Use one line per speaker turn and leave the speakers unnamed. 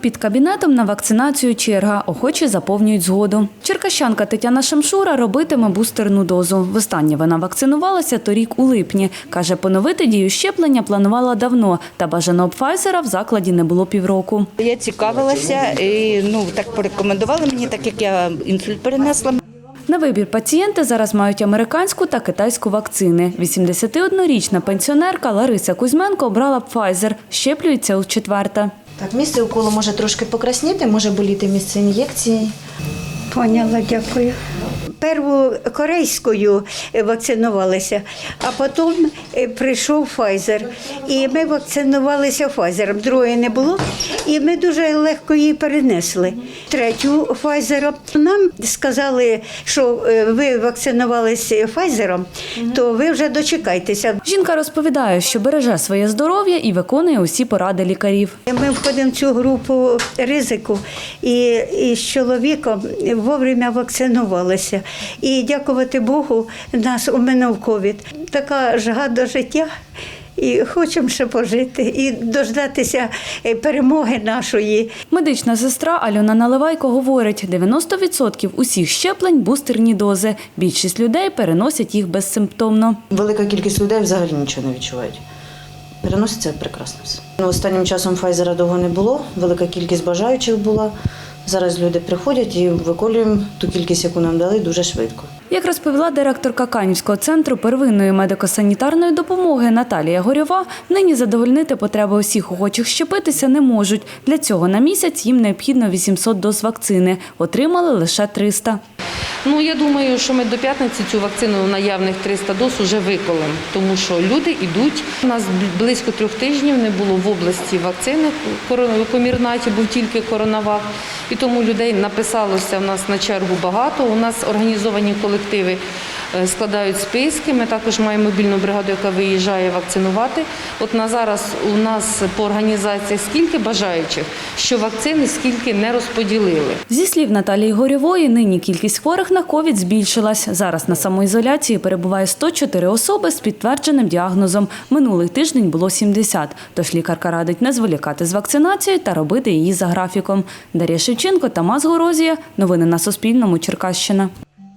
Під кабінетом на вакцинацію черга. Охочі заповнюють згоду. Черкащанка Тетяна Шамшура робитиме бустерну дозу. Востаннє вона вакцинувалася торік у липні. Каже, поновити дію щеплення планувала давно, та бажаного Пфайзера в закладі не було півроку.
Я цікавилася і ну так порекомендували мені, так як я інсульт перенесла.
На вибір пацієнти зараз мають американську та китайську вакцини. 81-річна пенсіонерка Лариса Кузьменко обрала Pfizer. Щеплюється у четверта.
Так, місце уколу може трошки покрасніти, може боліти місце ін'єкції.
Поняла, дякую. Перву корейською вакцинувалися, а потім е, прийшов Pfizer. І ми вакцинувалися Pfizer. Другої не було, і ми дуже легко її перенесли. Третю Pfizer. Нам сказали, що е, ви вакцинувалися Pfizer, то ви вже дочекайтеся.
Жінка розповідає, що береже своє здоров'я і виконує усі поради лікарів.
Ми входимо в цю групу ризику і, і з чоловіком вовремя вакцинувалися. І дякувати Богу, нас уминув ковід. Така жага до життя. І хочемо ще пожити і дождатися е, перемоги нашої.
Медична сестра Альона Наливайко говорить, 90% усіх щеплень – бустерні дози. Більшість людей переносять їх безсимптомно.
Велика кількість людей взагалі нічого не відчувають. Переноситься прекрасно. Ну, Останнім часом Файзера довго не було, велика кількість бажаючих була. Зараз люди приходять і виколюємо ту кількість, яку нам дали, дуже швидко.
Як розповіла директорка Канівського центру первинної медико-санітарної допомоги Наталія Горьова, нині задовольнити потреби усіх охочих щепитися не можуть. Для цього на місяць їм необхідно 800 доз вакцини. Отримали лише 300.
Ну я думаю, що ми до п'ятниці цю вакцину наявних 300 доз вже виколимо, тому що люди йдуть. У нас близько трьох тижнів не було в області вакцини в комірнаті був тільки коронавак. І тому людей написалося в нас на чергу багато. У нас організовані колективи складають списки. Ми також маємо мобільну бригаду, яка виїжджає вакцинувати. От на зараз у нас по організаціях скільки бажаючих, що вакцини скільки не розподілили.
Зі слів Наталії Горьової, нині кількість хворих на ковід збільшилась. Зараз на самоізоляції перебуває 104 особи з підтвердженим діагнозом. Минулий тиждень було 70. Тож лікарка радить не зволікати з вакцинацією та робити її за графіком. Дар'я Шевченко, Тамас Горозія. Новини на Суспільному. Черкащина.